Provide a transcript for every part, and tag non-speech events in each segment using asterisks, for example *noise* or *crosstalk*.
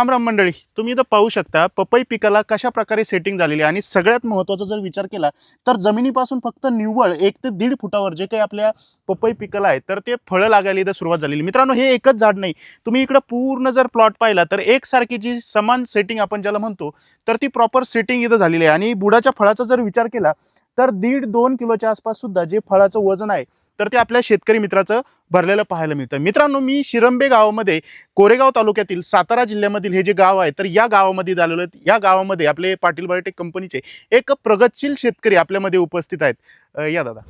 रामराम मंडळी तुम्ही इथं पाहू शकता पपई पिकाला कशा प्रकारे सेटिंग झालेली आहे आणि सगळ्यात महत्त्वाचा जर विचार केला तर जमिनीपासून फक्त निव्वळ एक ते दीड फुटावर जे काही आपल्या पपई पिकाला आहे तर ते फळं लागायला इथं सुरुवात झालेली. मित्रांनो हे एकच झाड नाही. तुम्ही इकडं पूर्ण जर प्लॉट पाहिला तर एकसारखी जी समान सेटिंग आपण ज्याला म्हणतो तर ती प्रॉपर सेटिंग इथं झालेली आहे. आणि बुडाच्या फळाचा जर विचार केला तर दीड दोन किलोच्या आसपास सुद्धा जे फळाचं वजन आहे तर ते आपल्या शेतकरी मित्राचं भरलेलं पाहायला मिळतं. मित्रांनो मी शिरंबे गावामध्ये कोरेगाव तालुक्यातील सातारा जिल्ह्यामधील हे जे गाव आहे तर या गावामध्ये झालेलं आहे. या गावामध्ये आपले पाटील बायोटेक कंपनीचे एक प्रगतशील शेतकरी आपल्यामध्ये उपस्थित आहेत. या दादा.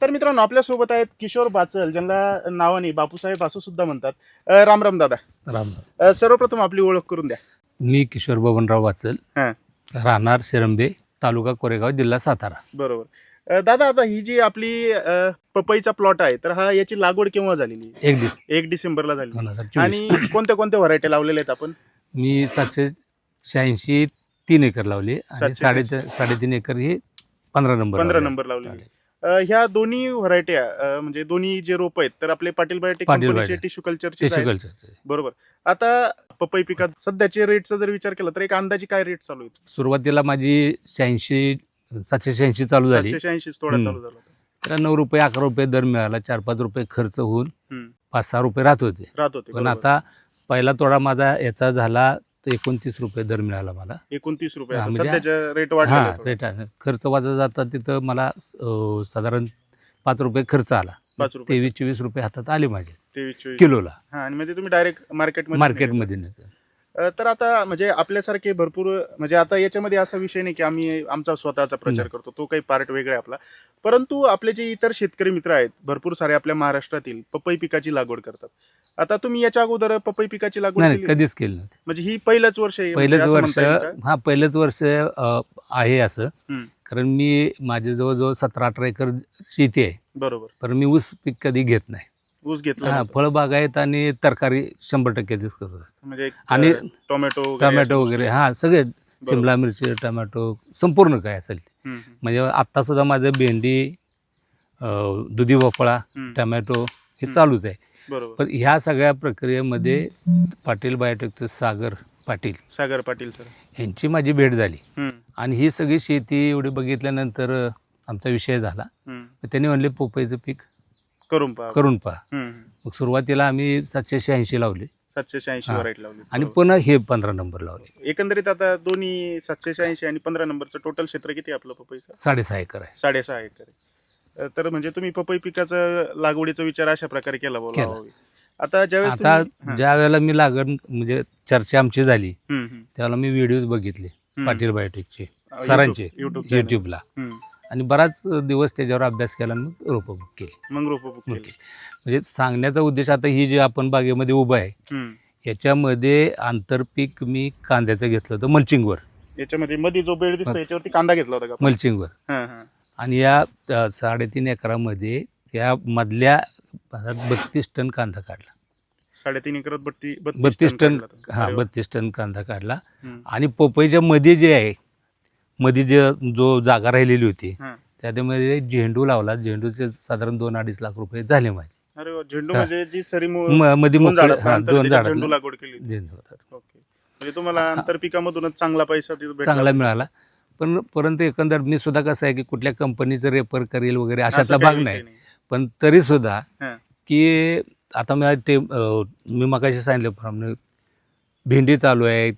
तर मित्रांनो आपल्यासोबत आहेत किशोर बाचल ज्यांना नावाने बापूसाहेब असं सुद्धा म्हणतात. राम राम दादा. राम सर्वप्रथम आपली ओळख करून द्या. मी किशोर बबनराव वाचल. राहणार शिरंबे तालुका कोरेगाव जिल्हा सातारा. बरोबर. दादा आता ही जी आपली अ, पपईचा प्लॉट आहे तर हा याची लागवड केव्हा झालेली एक दिवस. एक डिसेंबरला झाली. दोन हजार चोवीस. आणि कोणत्या कोणत्या व्हरायटी लावलेल्या आहेत आपण? मी सातशे शहाऐंशी तीन एकर लावली आणि सातशे साडे साडेतीन एकर ही पंधरा नंबर पंधरा लावली. नंबर लावलेली अ, ह्या दोन्ही व्हरायट्या म्हणजे दोन्ही जे रोप आहेत तर आपले पाटील बायोटेक पाटील कंपनीचे बायोटेक. टिश्यू कल्चरचे कल्चरचे. बरोबर. आता पपई पिकात सध्याचे रेटचा जर विचार केला तर एक अंदाजे काय रेट चालू आहे? सुरुवातीला माझी शहाऐंशी सातशे शहाऐंशी चालू झाली सातशे. चालू झाला होता. त्याला नऊ रुपये अकरा रुपये दर मिळाला चार पाच रुपये खर्च होऊन हम्म. पाच सहा रुपये राहत होते राहत होते पण बरोबर. आता पहिला तोडा माझा याचा झाला तर एकोणतीस रुपये दर मिळाला मला एकोणतीस रुपये हा, आता म्हणजे सध्याच्या रेट हा वाढला रेट आहे. खर्च वाजा जाता तिथं मला अं, साधारण पाच रुपये खर्च आला पाच रुपये तेवीस चोवीस रुपये हातात आले माझे तेवीस चोवीस किलोला हा आणि म्हणजे तुम्ही डायरेक्ट मार्केट मार्केटमध्ये नेतो. तर आता म्हणजे आपल्यासारखे भरपूर म्हणजे आता याच्यामध्ये असा विषय नाही की आम्ही आमचा स्वतःचा प्रचार. करतो तो काही पार्ट वेगळा आहे आपला परंतु आपले जे इतर शेतकरी मित्र आहेत भरपूर सारे आपल्या महाराष्ट्रातील पपई पिकाची लागवड करतात आता तुम्ही याच्या अगोदर पपई पिकाची लागवड नाही केली नाही, कधीच केलं नाही. म्हणजे ही पहिलंच वर्ष आहे म्हणजे पहिलंच असं वर्ष म्हणता येईल का? हा पहिलंच वर्ष अं, आहे असं हम्म. कारण मी माझे जवळजवळ सतरा अठरा एकर शेती आहे बरोबर पण मी ऊस पीक कधी घेत नाही ऊस घेतला हा. फळबाग आहेत आणि तरकारी शंभर टक्के तेच करत असतो म्हणजे एक, आणि अं, टोमॅटो वगैरे टोमॅटो. वगैरे हा सगळे. शिमला मिरची टोमॅटो संपूर्ण काय असेल ते. हम्म, हम्म, म्हणजे आत्ता सुद्धा माझं भेंडी अं, दुधी भोपळा हम्म. टोमॅटो हे. चालूच आहे बरोबर पण ह्या सगळ्या प्रक्रियेमध्ये पाटील बायोटेकचं सागर पाटील सागर पाटील सर यांची माझी भेट झाली हम्म, आणि ही सगळी शेती एवढी बघितल्यानंतर अं, आमचा विषय झाला हम्म. त्यांनी म्हणले पोपईचं पीक करून पहा करून पहा हम्म. मग सुरुवातीला आम्ही सातशे शहाऐंशी लावले सातशे शहाऐंशी हा. व्हरायटी लावली आणि बरोबर. पुन्हा हे पंधरा नंबर लावले एकंदरीत आता दोन्ही सातशे शहाऐंशी आणि पंधरा नंबरचं टोटल क्षेत्र किती आहे आपलं पपईचं साडेसहा एकर आहे साडेसहा एकर आहे. अ, तर म्हणजे तुम्ही पपई पिकाचं लागवडीचा विचार अशा प्रकारे केला बोला केला. आता ज्यावेळेस आता तुम्ही- हा. ज्या वेळेला मी लागण म्हणजे चर्चा आमची झाली हम्म, हम्म, त्यावेळेला मी व्हिडिओज बघितले हम्म. पाटील बायोटेकचे अ, सरांचे YouTube- YouTube channel. युट्यूबला हम्म. आणि बराच दिवस त्याच्यावर अभ्यास केला आणि मग रोपं बुक केली मग रोप बुक केली म्हणजे सांगण्याचा उद्देश आता ही जी आपण बागेमध्ये उभं आहे. याच्यामध्ये आंतरपीक मी कांद्याचं घेतलं होतं मल्चिंगवर याच्यामध्ये मध्ये जो बेड दिसतो याच्यावरती कांदा घेतला होता का? मल्चिंगवर. आणि या साडेतीन एकरामध्ये त्या मधल्या भागात बत्तीस टन कांदा काढला साडेतीन एकरात बत्ती बत्तीस टन. हा. बत्तीस टन कांदा काढला. आणि पपईच्या मध्ये जे आहे मध्ये जे जो जागा राहिलेली होती. त्याच्यामध्ये झेंडू लावला. झेंडूचे साधारण दोन अडीच लाख रुपये झाले माझे. झेंडू. म्हणजे जी सरी मध्ये दोन झेंडू लागवड केली. झेंडू म्हणजे तुम्हाला आंतरपिकामधूनच चांगला पैसा चांगला. मिळाला. पण परंतु एकंदर मी सुद्धा कसं आहे की कुठल्या कंपनीचं रेफर करेल वगैरे अशातला भाग नाही. पण तरी सुद्धा. की आता मी ते मी मगाशी सांगितल्याप्रमाणे भेंडी चालू आहे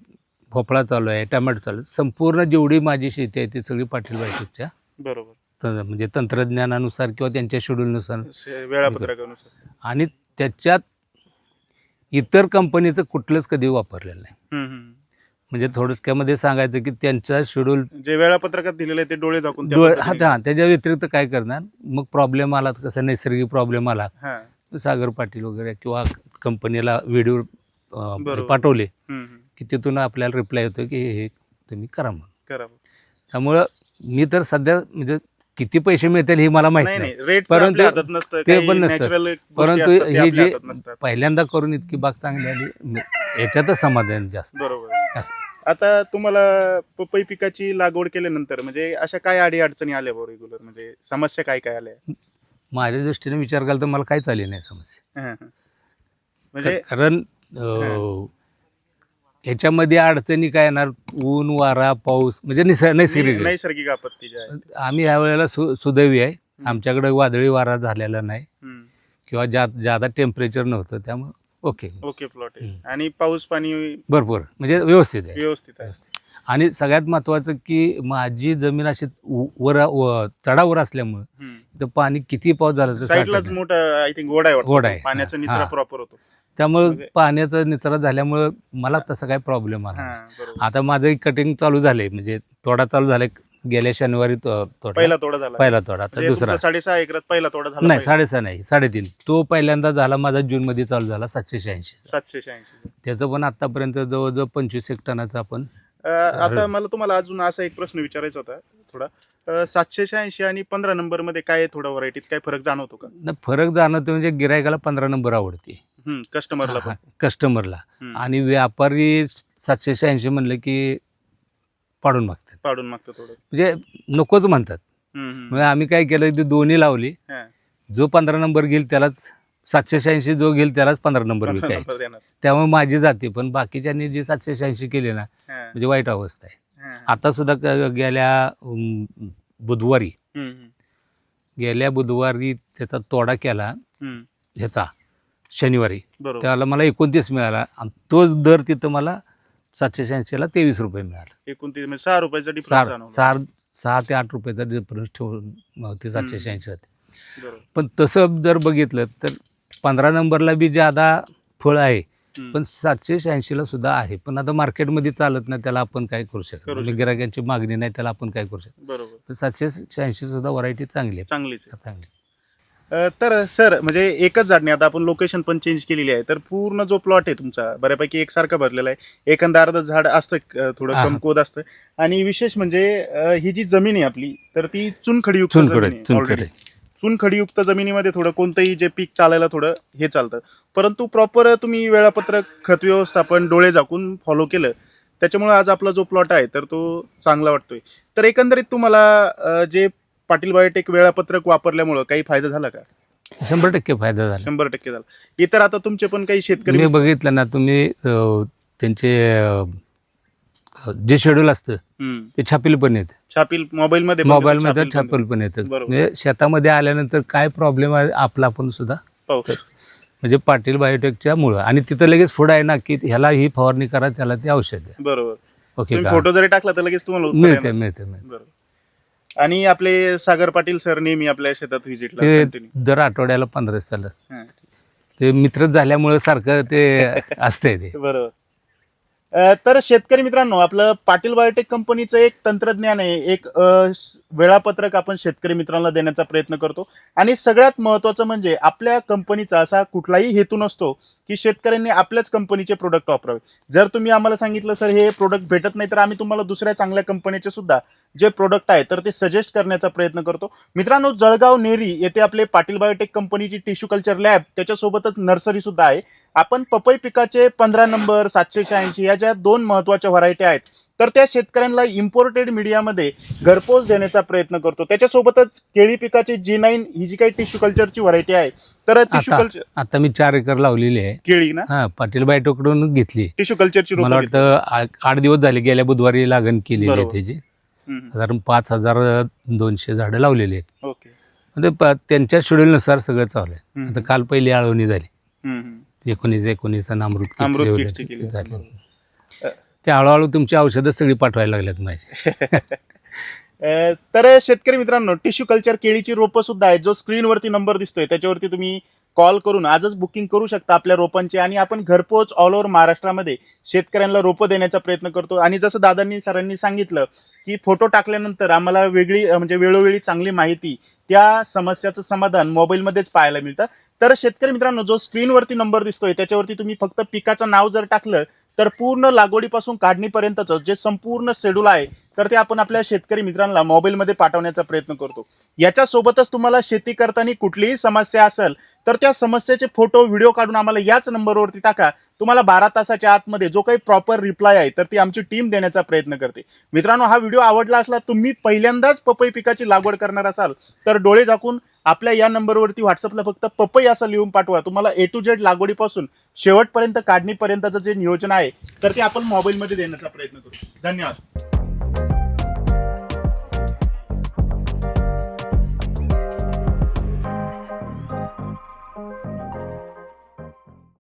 भोपळा चालू आहे टमॅटो चालू आहे. संपूर्ण जेवढी माझी शेती आहे ती सगळी पाटील बायकोच्या बरोबर. म्हणजे तंत्रज्ञानानुसार किंवा त्यांच्या शेड्यूलनुसार शे- वेळापत्रकानुसार. आणि त्याच्यात इतर कंपनीचं कुठलंच कधी वापरलेलं नाही. हम्म, हम्म. म्हणजे थोडक्यामध्ये सांगायचं की त्यांचा शेड्यूल जे वेळापत्रकात दिलेलं आहे ते डोळे झाकून त्या डोळे हा पद्धतीने- हा, त्याच्या व्यतिरिक्त काय करणार? मग प्रॉब्लेम आला तर कसा नैसर्गिक प्रॉब्लेम आला. हा. सागर पाटील वगैरे किंवा कंपनीला व्हिडिओ बरोबर. पाठवले. हम्म, हम्म. की तिथून आपल्याला रिप्लाय येतो की हे तुम्ही करा म्हणून. करावं त्यामुळं मी तर सध्या म्हणजे किती पैसे मिळतील हे मला माहीत नाही परंतु ते पण नसतं. परंतु हे जे पहिल्यांदा करून इतकी बाग चांगली आली याच्यातच समाधान जास्त. बरोबर. असं. आता तुम्हाला पपई पिकाची लागवड केल्यानंतर म्हणजे अशा काय अडी अडचणी आल्या बरं रेग्युलर म्हणजे समस्या काय काय आल्या? माझ्या दृष्टीने विचार केला तर मला काहीच आली नाही समस्या. म्हणजे कारण ह्याच्यामध्ये अडचणी काय येणार? ऊन वारा पाऊस म्हणजे निसर्ग नैसर्गिक. आहे. नैसर्गिक आपत्ती जे आहे. आम्ही यावेळेला सु सुदैवी आहे. आमच्याकडे वादळी वारा झालेला नाही. हम्म. किंवा जा जादा टेम्परेचर नव्हतं त्यामुळे ओके ओके प्लॉट आहे. हम्म. आणि पाऊस पाणी भरपूर. म्हणजे व्यवस्थित आहे. व्यवस्थित आहे. आणि सगळ्यात महत्वाचं की माझी जमीन अशी वर व- चढावर असल्यामुळे हम्म. तर पाणी किती पाऊस झाला तर साईडलाच. मोठा आय थिंक ओढा आहे वाटतं. ओढा आहे. पाण्याचा हा. निचरा हा. प्रॉपर होतो त्यामुळे म्हणजे- पाण्याचा निचरा झाल्यामुळं मला तसं काही प्रॉब्लेम आला हा. बरोबर आता माझं कटिंग चालू झालंय म्हणजे तोडा चालू झालाय गेल्या शनिवारी तो- तोडा पहिला तोडा झाला पहिला तोडा आता म्हणजे दुसरा तुमचा साडेसहा एकरात पहिला तोडा झाला नाही पाहिजे. साडेसहा नाही साडेतीन तो पहिल्यांदा झाला माझा जून मध्ये चालू झाला सातशे शहाऐंशी सातशे शहाऐंशी त्याचं पण आतापर्यंत जवळजवळ पंचवीस एक टनाचं आपण आता. मला तुम्हाला अजून असा एक प्रश्न विचारायचा होता थोडा. सातशे शहाऐंशी आणि पंधरा नंबरमध्ये काय थोडा व्हरायटीत काय फरक जाणवतो का? न फरक जाणवतो म्हणजे गिरायकाला पंधरा नंबर आवडते. कस्टमरला पण. कस्टमरला हम्म. आणि व्यापारी सातशे शहाऐंशी म्हणलं की पाडून मागतात. पाडून मागतो थोडं. म्हणजे नकोच म्हणतात. हम्म, हम्म. मग आम्ही काय केलं ते दोन्ही लावली. हा. जो पंधरा नंबर घेईल त्यालाच सातशे शहाऐंशी जो घेईल त्यालाच पंधरा नंबर देणार. त्यामुळे माझी जाते पण बाकीच्यांनी जी सातशे शहाऐंशी केली ना म्हणजे वाईट अवस्था आहे. आता सुद्धा गेल्या बुधवारी गेल्या बुधवारी त्याचा तोडा केला. ह्याचा शनिवारी. त्याला मला एकोणतीस मिळाला आणि तोच दर तिथं मला सातशे शहाऐंशीला तेवीस रुपये मिळाला. एकूण ते म्हणजे सहा रुपयाचा डिफरन्स चार सहा ते आठ रुपयाचा डिफरन्स ठेवून ते सातशे. शहाऐंशी होते. पण तसं जर बघितलं तर पंधरा नंबरला बी ज्यादा फळ आहे. पण सातशे शहाऐंशीला सुद्धा आहे. पण आता मार्केटमध्ये चालत नाही त्याला आपण काय करू शकतो म्हणजे शकत. गिराक्यांची मागणी नाही त्याला आपण काय करू शकतो बरोबर. पण सातशे शहाऐंशी सुद्धा व्हरायटी चांगली आहे. चांगलीच आहे. चांगली अ, तर सर म्हणजे एकच झाडणी आता आपण लोकेशन पण चेंज केलेली आहे. तर पूर्ण जो प्लॉट आहे तुमचा बऱ्यापैकी एकसारखा भरलेला आहे. एखादा अर्ध झाड असतं अ, थोडं हा. कमकोद असतं. आणि विशेष म्हणजे अ, ही जी जमीन आहे आपली तर ती चुनखडीयुक्त जमीन चुनकडे आहे चुनकडे already. चुनखडीयुक्त जमिनीमध्ये थोडं कोणतंही जे पीक चालायला थोडं हे चालतं. परंतु प्रॉपर तुम्ही वेळापत्रक खत व्यवस्थापन डोळे झाकून फॉलो केलं. त्याच्यामुळे आज आपला जो प्लॉट आहे तर तो चांगला वाटतोय. तर एकंदरीत तुम्हाला जे पाटील बायोटेक वेळापत्रक वापरल्यामुळं काही फायदा झाला का? शंभर टक्के फायदा झाला. शंभर टक्के झाला. इतर आता तुमचे पण काही शेतकरी मी बघितलं ना तुम्ही त्यांचे जे शेड्यूल असतं हम्म. ते छापील पण येतं. छापील मोबाईल मध्ये मोबाईल मध्ये छापील पण येतं. बरोबर. म्हणजे शेतामध्ये आल्यानंतर काय प्रॉब्लेम आहे आपला पण सुद्धा म्हणजे पाटील बायोटेकच्या मुळं. आणि तिथं लगेच पुढं आहे ना की ह्याला ही फवारणी करा त्याला ते औषध आहे. बरोबर. ओके तुम्ही का? फोटो जरी टाकला तर लगेच तुम्हाला उत्तर मिळते येणार. मिळते मिळते बरोबर. आणि आपले सागर पाटील सर नेहमी आपल्या शेतात व्हिजिटला ते कंटिन्यू दर आठवड्याला पंधरा दिवसाला. ते मित्रच झाल्यामुळे सारखं ते *laughs* असतंय ते. बरोबर. तर शेतकरी मित्रांनो आपलं पाटील बायोटेक कंपनीचं एक तंत्रज्ञान आहे. एक वेळापत्रक आपण शेतकरी मित्रांना देण्याचा प्रयत्न करतो. आणि सगळ्यात महत्त्वाचं म्हणजे आपल्या कंपनीचा असा कुठलाही हेतू नसतो की शेतकऱ्यांनी आपल्याच कंपनीचे प्रोडक्ट वापरावे. जर तुम्ही आम्हाला सांगितलं सर हे प्रोडक्ट भेटत नाही तर आम्ही तुम्हाला दुसऱ्या चांगल्या कंपनीचे सुद्धा जे प्रोडक्ट आहे तर ते सजेस्ट करण्याचा प्रयत्न करतो. मित्रांनो जळगाव नेरी येथे आपले पाटील बायोटेक कंपनीची टिश्यू कल्चर लॅब त्याच्यासोबतच नर्सरी सुद्धा आहे. आपण पपई पिकाचे पंधरा नंबर सातशे शहाऐंशी या ज्या दोन महत्त्वाच्या व्हरायटी आहेत तर त्या शेतकऱ्यांना इम्पोर्टेड मीडियामध्ये घरपोच देण्याचा प्रयत्न करतो. त्याच्यासोबतच केळी पिकाची जी नाईन ही जी काही टिश्यू कल्चरची व्हरायटी आहे तर टिश्यू आता कल्चर आता मी चार एकर लावलेली आहे. केळी ना? हा पाटील बायोटेकडून घेतली. टिश्यू कल्चरची मला वाटतं आठ दिवस झाले गेल्या बुधवारी लागण केलेली आहे. त्याची. साधारण पाच हजार दोनशे झाडं लावलेली आहेत. म्हणजे त्यांच्या शेड्यूलनुसार सगळं चालू आहे. आता काल पहिली आळवणी झाली. एकोणीस एकोणीस अमृत अमृत ठेवले. किटची केली झाली. बरोबर. ते हळूहळू तुमची औषधं सगळी पाठवायला लागल्यात माझी *laughs* अ, तर शेतकरी मित्रांनो टिश्यू कल्चर केळीची रोपं सुद्धा आहेत जो स्क्रीनवरती नंबर दिसतोय त्याच्यावरती तुम्ही कॉल करून आजच बुकिंग करू शकता आपल्या रोपांची आणि आपण घरपोच ऑल ओव्हर महाराष्ट्रामध्ये शेतकऱ्यांना रोपं देण्याचा प्रयत्न करतो आणि जसं दादांनी सरांनी सांगितलं की फोटो टाकल्यानंतर आम्हाला वेगळी अ, म्हणजे वेळोवेळी चांगली माहिती त्या समस्याचं समाधान मोबाईलमध्येच पाहायला मिळतं तर शेतकरी मित्रांनो जो स्क्रीनवरती नंबर दिसतोय त्याच्यावरती तुम्ही फक्त पिकाचं नाव जर टाकलं तर पूर्ण लागवडीपासून काढणीपर्यंतचं जे संपूर्ण शेड्यूल आहे तर ते आपण आपल्या शेतकरी मित्रांना मोबाईलमध्ये पाठवण्याचा प्रयत्न करतो. याच्यासोबतच तुम्हाला शेती करताना कुठलीही समस्या असेल तर त्या समस्येचे फोटो व्हिडिओ काढून आम्हाला याच नंबरवरती टाका. तुम्हाला बारा तासाच्या आतमध्ये जो काही प्रॉपर रिप्लाय आहे तर ती आमची टीम देण्याचा प्रयत्न करते. मित्रांनो हा व्हिडिओ आवडला असला तुम्ही पहिल्यांदाच पपई पिकाची लागवड करणार असाल तर डोळे झाकून आपल्या या नंबरवरती व्हॉट्सअपला फक्त पपई असं लिहून पाठवा. तुम्हाला ए टू जेड लागवडीपासून शेवटपर्यंत काढणीपर्यंतचं जे नियोजन आहे तर ते आपण मोबाईलमध्ये देण्याचा प्रयत्न करू. धन्यवाद.